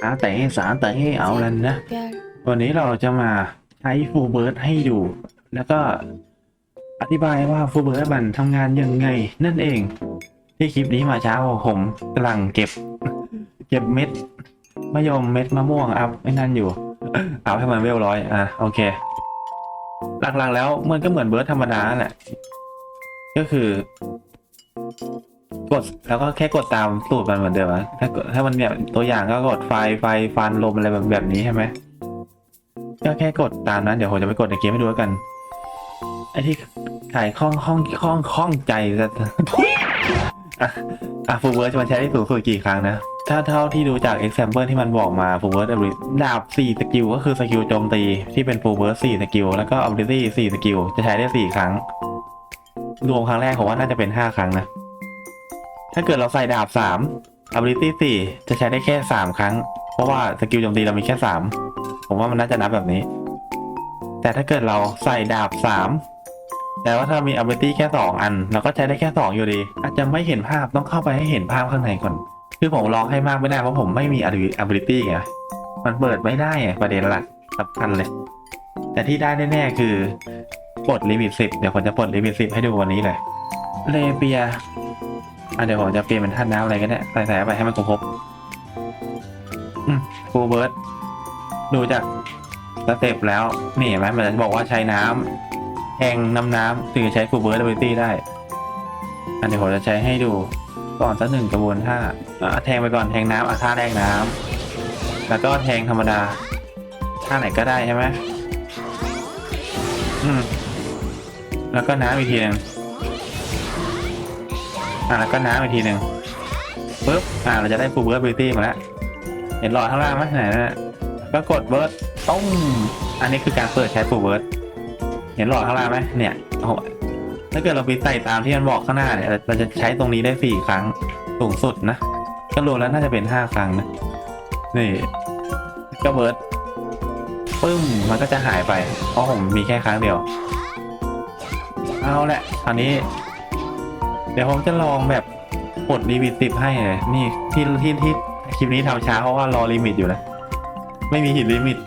สาแต่สาแต่เอาแล้วนะ วันนี้เราจะมาใช้ฟูเบิร์ดให้ดู แล้วก็อธิบายว่าฟูเบิร์ดมันทำงานยังไง นั่นเอง ที่คลิปนี้มาเช้าผมกำลังเก็บ เก็บเม็ดมะยมเม็ดมะม่วงอัพไอ้นั่นอยู่เอาให้มันเวลร้อยอะโอเค หลักๆแล้วมันก็เหมือนเบิร์ดธรรมดาแหละ ก็คือ กดแล้วก็แค่กดตามสูตรมันเหมือนเดิมอะถ้าถ้ามันแบบตัวอย่างก็กดไฟไฟฟันลมอะไรแบบแบบนี้ใช่ไหมก็แค่กดตามนั้นเดี๋ยวผมจะไปกดในเกมให้ดูแล้วกันไอที่ขายข้องข้องข้องข้องใจจะอะฟูเวิร์จะมันใช้ได้สูงสุดกี่ครั้งนะ ถ้าเท่าที่ดูจาก example ที่มันบอกมาฟูเวิร์ดดาบ4สกิลก็คือสกิลโจมตีที่เป็นฟูเวิร์ด4สกิลแล้วก็ ability 4สกิลจะใช้ได้ 4 ครั้ง รวมครั้งแรกผมว่าน่าจะเป็น 5 ครั้งนะ ถ้าเกิดเราใส่ดาบ 3 ability 4 จะใช้ได้แค่ 3 ครั้ง เพราะว่าสกิลโจมตีเรามีแค่ 3 ผมว่ามันน่าจะนับแบบนี้ แต่ถ้าเกิดเราใส่ดาบ 3 แต่ว่าถ้ามี ability แค่ 2 อัน เราก็ใช้ได้แค่ 2 อยู่ดี อาจจะไม่เห็นภาพต้องเข้าไปให้เห็นภาพข้างในก่อน คือผมลองให้มากไม่ได้เพราะผมไม่มี ability ไง มันเปิดไม่ได้ประเด็นหลักสำคัญเลย แต่ที่ได้แน่ๆคือปลดลิมิต10 เดี๋ยวผมจะปลดลิมิต10 ให้ดูวันนี้เลยเลเปีย อะเดี๋ยวผมจะเปลี่ยนเป็นท่านน้ำอะไรก็ได้ใส่ๆไปให้มันครบๆฟูเบิร์ดดูจากสเต็ปแล้ว นี่เห็นไหมมันจะบอกว่าใช้น้ำแทงน้ำน้ำถึงจะใช้ฟูเบิร์ด ability ได้ อันเดี๋ยวผมจะใช้ให้ดูก่อนสักหนึ่งกระบวนท่าแทงไปก่อนแทงน้ำอะท่าแรกน้ำแล้วก็แทงธรรมดาท่าไหนก็ได้ใช่ไหมอืมแล้วก็น้ำอีกทีนึ่ง อะแล้วก็น้ำอีกทีหนึ่งปึ๊บอ่าเราจะได้ฟูเบิร์ดบิตี้มาแล้วเห็นหลอดข้างล่างไหมไหนนะก็กดเบิร์ดต้มอันนี้คือการเปิดใช้ฟูเบิร์ดเห็นหลอดข้างล่างไหมเนี่ยโอ้โหถ้าเกิดเราไปใส่ตามที่มันบอกข้างหน้าเนี่ยเราจะใช้ตรงนี้ได้สี่ครั้งสูงสุดนะก็รวมแล้วน่าจะเป็นห้าครั้งนะนี่ก็เบิร์ดปึ้มมันก็จะหายไปเพราะผมมีแค่ครั้งเดียว เอาแหละคราวนี้ เดี๋ยวผมจะลองแบบกดลิมิตสิบให้เลยนี่ที่ที่ที่คลิปนี้ทำช้าเพราะว่ารอลิมิตอยู่นะไม่มีหินลิมิต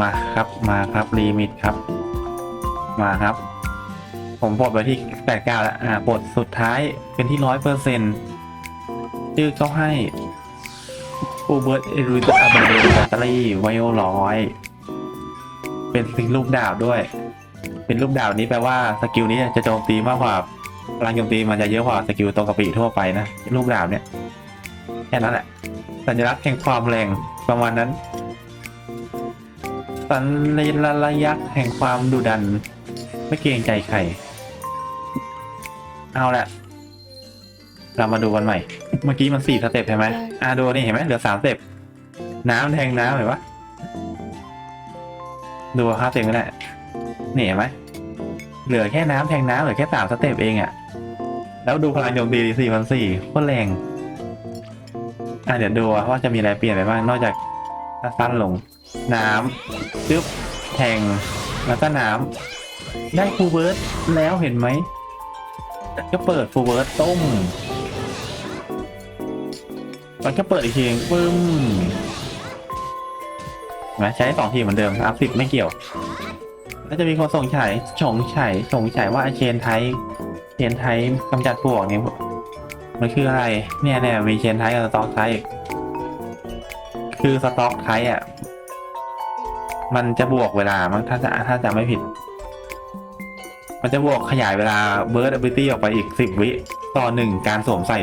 มาครับมาครับลิมิตครับ มาครับ ผมปลดไปที่แปดเก้าแล้วอ่าปลดสุดท้ายเป็นที่ร้อยเปอร์เซ็นต์ชื่อเขาให้ อูเบิร์ตเอริตอาเบอร์แบตเตอรี่ไวโอร้อยเป็นสิ่งลูกดาบด้วย เป็นลูกดาบนี้แปลว่าสกิลนี้จะโจมตีมากกว่าพลังโจมตีมันจะเยอะกว่าสกิลตรงกระปีทั่วไปนะลูกดาบเนี่ยแค่นั้นแหละสัญลักษณ์แห่งความแรงประมาณนั้นสัญลักษณ์แห่งความดุดัน ไม่เกรงใจใคร เอาละ เรามาดูกันใหม่ เมื่อกี้มันสี่สเต็ปใช่ไหมอ่าดูนี่เห็นไหมเหลือสามสเต็ปน้ำแทงน้ำเห็นปะดูห้าสเต็ปก็ได้นี่เห็นไหมเหลือแค่น้ำแทงน้ำเหลือแค่สามสเต็ปเองอะแล้วดูพลังโจมตีสี่พันสี่โคตรแรงอะเดี๋ยวดูว่าจะมีอะไรเปลี่ยนไปบ้างนอกจากสั้นลง น้ำจึ๊บแทงแล้วก็น้ำได้ฟูลเวิร์ดแล้วเห็นไหม ก็เปิดฟูลเวิร์ดต้ม มันก็เปิดอีกทีปึ้มนไหมใช้สองทีเหมือนเดิมอัพสิบไม่เกี่ยวแล้วจะมีคนส่งฉายฉงฉายส่งฉายว่าเชนไทยเชนไทยกำจัดปลวกเนี่ยมันคืออะไร เนี่ยเนี่ยมีเชนไทยกับสต็อกไทยคือสต็อกไทยอะ มันจะบวกเวลา มั้งถ้าจะถ้าจะไม่ผิด มันจะบวกขยายเวลาเบิร์ดอบิตี้ออกไปอีกสิบวิ ต่อหนึ่งการสวมใส่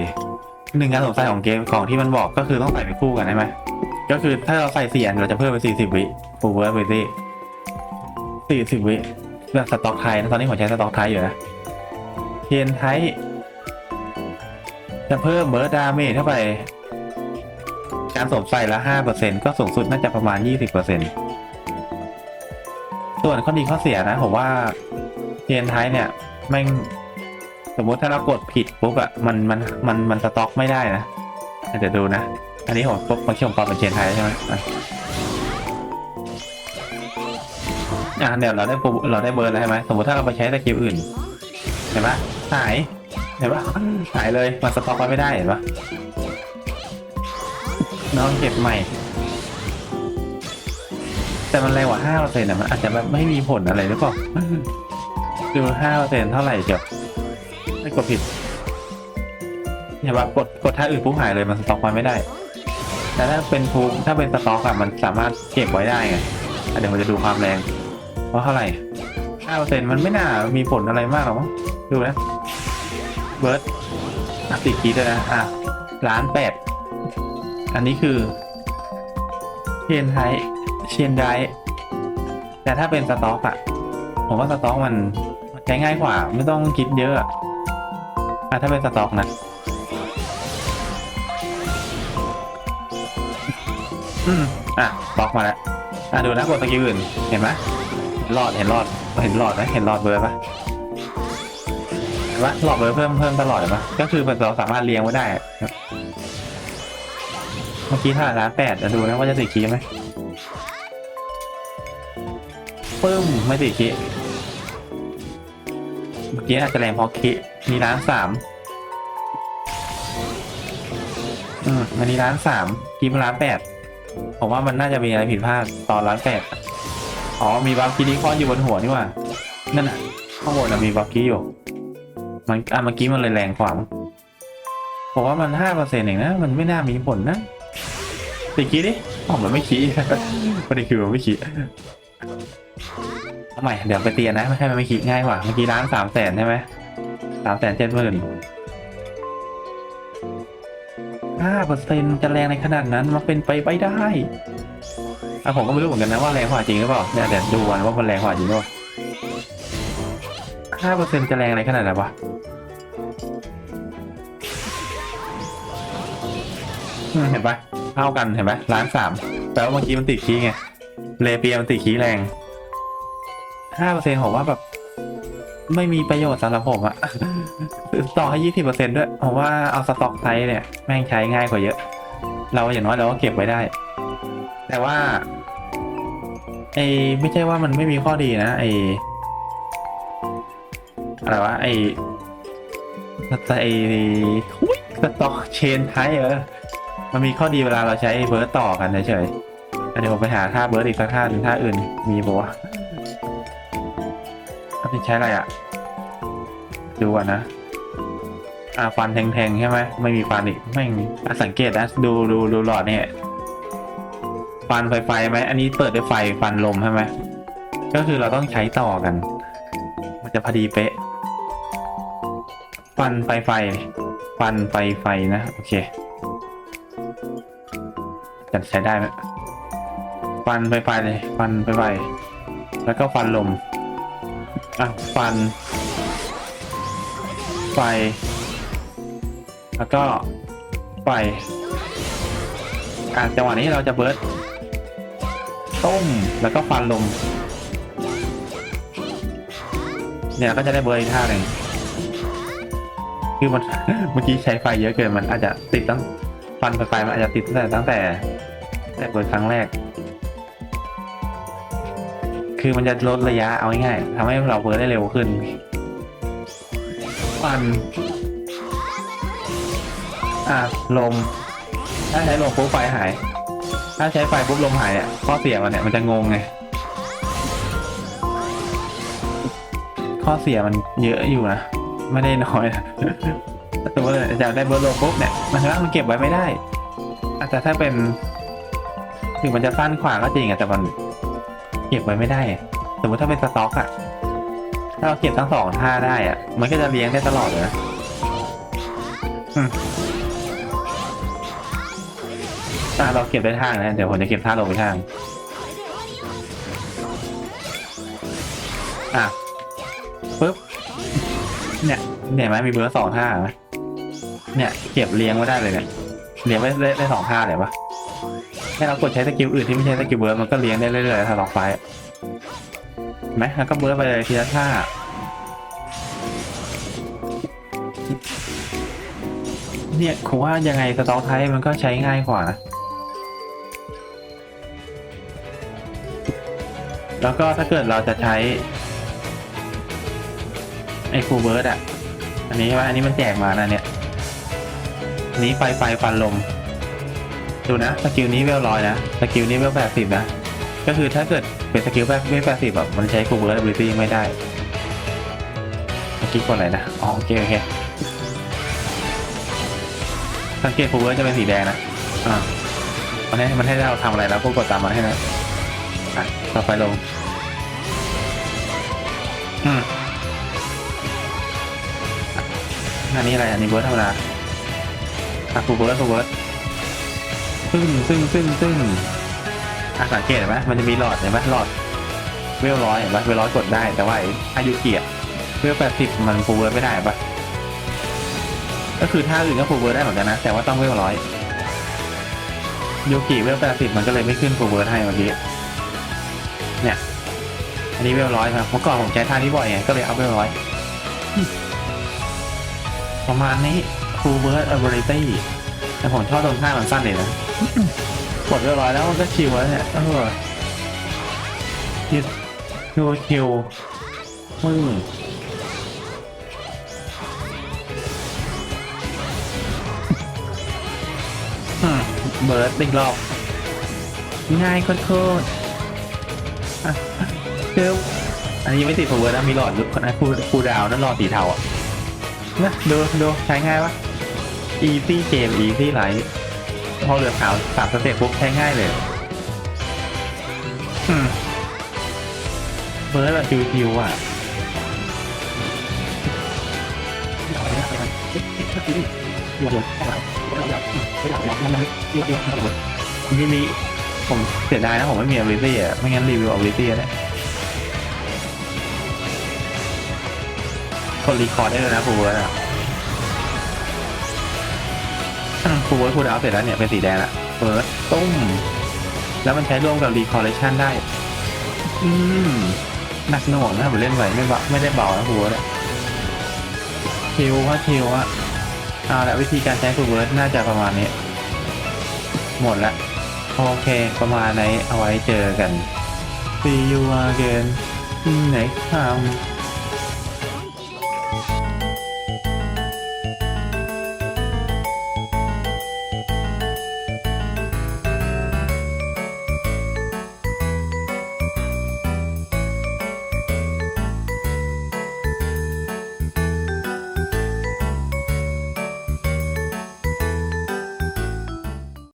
หนึ่งการสวมใส่ของเกมของที่มันบอกก็คือต้องใส่ไปคู่กันใช่ไหมก็คือถ้าเราใส่สี่อันเราจะเพิ่มไปสี่สิบวิฟูเวิร์ดเบตี้สี่สิบวิเรื่องสต็อกไทยนะตอนนี้ผมใช้สต็อกไทยอยู่นะเทียนไทยจะเพิ่มเบิร์ดดาเมจเข้าไป การสวมใส่ละห้าเปอร์เซ็นก็สูงสุดน่าจะประมาณยี่สิบเปอร์เซ็นส่วนข้อดีข้อเสียนะผมว่าเทียนไทยเนี่ยแม่ง สมมติถ้าเรากดผิดปุ๊บอะมันมันมันมันสต็อกไม่ได้นะเดี๋ยวดูนะ อันนี้ผมปุ๊บมาเชื่อมความเป็นเชนไทยใช่ไหมอะเดี๋ยวเราได้ปุ๊บเราได้เบอร์แล้วใช่ไหมสมมติถ้าเราไปใช้สกิลอื่นเห็นปะหายเห็นปะหายเลยมันสต็อกไว้ไม่ได้เห็นปะน้องเก็บใหม่ แต่มันแรงกว่าห้าเปอร์เซ็นต์อะมันอาจจะแบบไม่มีผลอะไรหรือเปล่าดูห้าเปอร์เซ็นต์เท่าไหร่เดี๋ยว ไม่กดผิดเห็นปะกดกดท่าอื่นปุ๊บหายเลยมันสต็อกไว้ไม่ได้ แต่ถ้าเป็นภูมิถ้าเป็นสต็อกอะมันสามารถเก็บไว้ได้ไงเดี๋ยวมันจะดูความแรงว่าเท่าไหร่ห้าเปอร์เซ็นต์มันไม่น่ามีผลอะไรมากหรอกมั้งดูนะเบิร์ดอะติดคีด้วยนะอะล้านแปดอันนี้คือเชนไทเชนไดแต่ถ้าเป็นสต็อกอะผมว่าสต็อกมันใช้ง่ายกว่า ไม่ต้องคิดเยอะ อะอะถ้าเป็นสต็อกนะอืมอะบล็อกมาแล้วอะดูนะกดสกิลอื่นเห็นไหมหลอดเห็นหลอดเห็นหลอดไหมเห็นหลอดเบอร์ปะเห็นปะหลอดเบอร์เพิ่มเพิ่มตลอดเห็นปะก็คือเราสามารถเลี้ยงไว้ได้เมื่อกี้ถ้าร้านแปดจะดูนะว่าจะติดคีไหมปึ้มไม่ติดคีเมื่อกี้อาจจะแรงพอคี มีร้านสามอืมอันนี้ร้านสามคีมร้านแปดผมว่ามันน่าจะมีอะไรผิดพลาดตอนร้านแปดอ๋อมีบัฟกี้นี้คอนอยู่บนหัวนี่หว่านั่นน่ะข้างบนน่ะมีบัฟกี้อยู่ มันอะเมื่อกี้มันเลยแรงกว่างผมว่ามันห้าเปอร์เซ็นต์เองนะ มันไม่น่ามีผลนะติกี้ดิอ๋อมันไม่ขี้ประเด็นคือมันไม่ขี้เอาใหม่เดี๋ยวไปเตียนนะไม่ใช่มันไม่ขี้ง่ายกว่าเมื่อกี้ร้านสามแสนใช่ไหม สามแสนเจ็ดหมื่นห้าเปอร์เซ็นจะแรงในขนาดนั้นมันเป็นไปไม่ได้อะผมก็ไม่รู้เหมือนกันนะว่าแรงกว่าจริงหรือเปล่าเนี่ยเดี๋ยวดูกันว่ามันแรงกว่าจริงหรือเปล่าห้าเปอร์เซ็นจะแรงในขนาดไหนวะเห็นปะเท่ากันเห็นปะล้านสามแปลว่าเมื่อกี้มันติดขี้ไงเลเปียมันติดขี้แรงห้าเปอร์เซ็นผมว่าแบบ ไม่มีประโยชน์สำหรับผมอะต่อให้ยี่สิบเปอร์เซ็นด้วยผมว่าเอาสต็อกไซส์เนี่ย แม่งใช้ง่ายกว่าเยอะ เราอย่างน้อยเราก็เก็บไว้ได้ แต่ว่าไอ้ไม่ใช่ว่ามันไม่มีข้อดีนะไอ้อะไรวะไอสไอทุยสต็อกเชนไทยเออมันมีข้อดีเวลาเราใช้เบิร์ตต่อกันเฉยอะเดี๋ยวผมไปหาท่าเบิร์ตอีกสักท่าหนึ่งท่าอื่นมีปะวะ อันนี้ใช้อะไรอะ ดูก่อนะ อ่าฟันแทงๆใช่ไหมไม่มีฟันอีกไม่สังเกตนะดูดูดูหลอดเนี่ย ฟันไฟไฟไหมอันนี้เปิดด้วยไฟฟันลมใช่ไหมก็คือเราต้องใช้ต่อกัน มันจะพอดีเป๊ะ ฟันไฟไฟ ฟันไฟไฟนะ โอเคจะใช้ได้ไหมฟันไฟไฟเลยฟันไฟไฟ แล้วก็ฟันลม อะฟัน ไฟ แล้วก็ ไฟอะจังหวะนี้เราจะเบิร์ดต้มแล้วก็ฟันลมเนี่ยก็จะได้เบิร์ดอีกท่าหนึ่งคือมันเมื่อกี้ใช้ไฟเยอะเกินมันอาจจะติดตั้งฟันไฟไฟมันอาจจะติดตั้งแต่ตั้งแต่แต่เบิร์ดครั้งแรก คือมันจะลดระยะเอาง่ายๆทำให้เราเบิร์ดได้เร็วขึ้นฟันอะลม ถ้าใช้ลมปุ๊บไฟหาย ถ้าใช้ไฟปุ๊บลมหายเนี่ยข้อเสียมันเนี่ยมันจะงงไง ข้อเสียมันเยอะอยู่นะ ไม่ได้น้อยนะสมมติว่าจะได้เบอร์โลปุ๊บเนี่ย มันสามารถมันเก็บไว้ไม่ได้ อาจจะถ้าเป็น ถึงมันจะสั้นขวาก็จริงอะแต่มันเก็บไว้ไม่ได้ สมมติถ้าเป็นสต็อกอะถ้าเราเก็บทั้งสองท่าได้อะมันก็จะเลี้ยงได้ตลอดเลยนะถ้าเราเก็บได้ทางนะ เดี๋ยวผมจะเก็บท่าลงไปทาง อะปุ๊บ เนี่ยเนี่ยไหมมีเบอร์สองท่าไหมเนี่ย เก็บเลี้ยงไว้ได้เลยเนี่ย เลี้ยงไว้ได้ได้สองท่าเลยปะ ให้เรากดใช้สกิลอื่นที่ไม่ใช่สกิลเบิร์ดมันก็เลี้ยงได้เรื่อยๆถ้าล็อกไฟไหมแล้วก็เบิร์ดไปเลยทีละท่าเนี่ยผมว่ายังไงสต็อกไทยมันก็ใช้ง่ายกว่านะแล้วก็ถ้าเกิดเราจะใช้ไอ้ฟูเบิร์ดอะ อันนี้ใช่ไหมอันนี้มันแจกมานะเนี่ยนนี้ไฟไฟฟันลม ดูนะสกิลนี้เวลร้อยนะสกิลนี้เวลแปดสิบนะ ก็คือถ้าเกิดเป็นสกิลแบบเวลแปดสิบแบบมันใช้ฟูเบิร์ด ability ไม่ได้เมื่อกี้กดอะไรนะอ๋อโอเคโอเคสังเกตฟูเบิร์ดจะเป็นสีแดงนะอ่ามันให้มันให้เราทำอะไรแล้วก็กดตามมันให้นะอะต่อไปลงอืมอันนี้อะไรอันนี้เบิร์ดธรรมดาอะฟูเบิร์ดฟูเบิร์ด ซึ่งซึ่งซึ่งซึ่งอะสังเกตเห็นไหมมันจะมีหลอดเห็นไหมหลอดเวลร้อยเห็นปะเวลร้อยกดได้แต่ว่าอายุเกียร์เวลแปดสิบมันฟูเบิร์ดไม่ได้ปะก็คือท่าอื่นก็ฟูเบิร์ดได้เหมือนกันนะ แต่ว่าต้องเวลร้อยยูกิเวลแปดสิบมันก็เลยไม่ขึ้นฟูเบิร์ดให้เมื่อกี้เนี่ยอันนี้เวลร้อยครับเมื่อก่อนผมใช้ท่านี้บ่อยไงก็เลยเอาเวลร้อยประมาณนี้ full burst ability แต่ผมชอบตรงท่ามันสั้นเลยนะ กดเรียบร้อยแล้วมันก็ชิวแล้วเนี่ยเออคิวคิวคิวมึงเบิร์ดอีกรอบ ง่ายโคตรๆอะเดี๋ยวอันนี้ยังไม่ติดผมเบิร์ดนะมีหลอดลุกคนนั้นคูคูดาวนั่นหลอดสีเทาอะนะดูดูใช้ง่ายวะ easy game easy life พอเหลือขาวสามสเต็ปปุ๊บใช้ง่ายเลยเบิร์ดแบบชิวๆอะมินิผมเสียดายนะผมไม่มี ability อะไม่งั้นรีวิว ability เนี่ยกดรีคอร์ดได้เลยนะฟูเวิร์ ดอะฟูเวิร์ดพูดเอาเสร็จแล้วเนี่ยเป็นสีแดงละเฟิร์สตุ้ม แล้วมันใช้ร่วมกับรีคอร์เรชันได้ อืมหนักหน่วงนะผมเล่นไหวไม่เบาไม่ได้เบานะฟูเวิร์ดอะคิวว่าคิวว่าเอาละวิธีการใช้ฟูเวิร์ดน่าจะประมาณนี้ หมดละโอเค ประมาณไหนเอาไว้เจอกัน See you again next time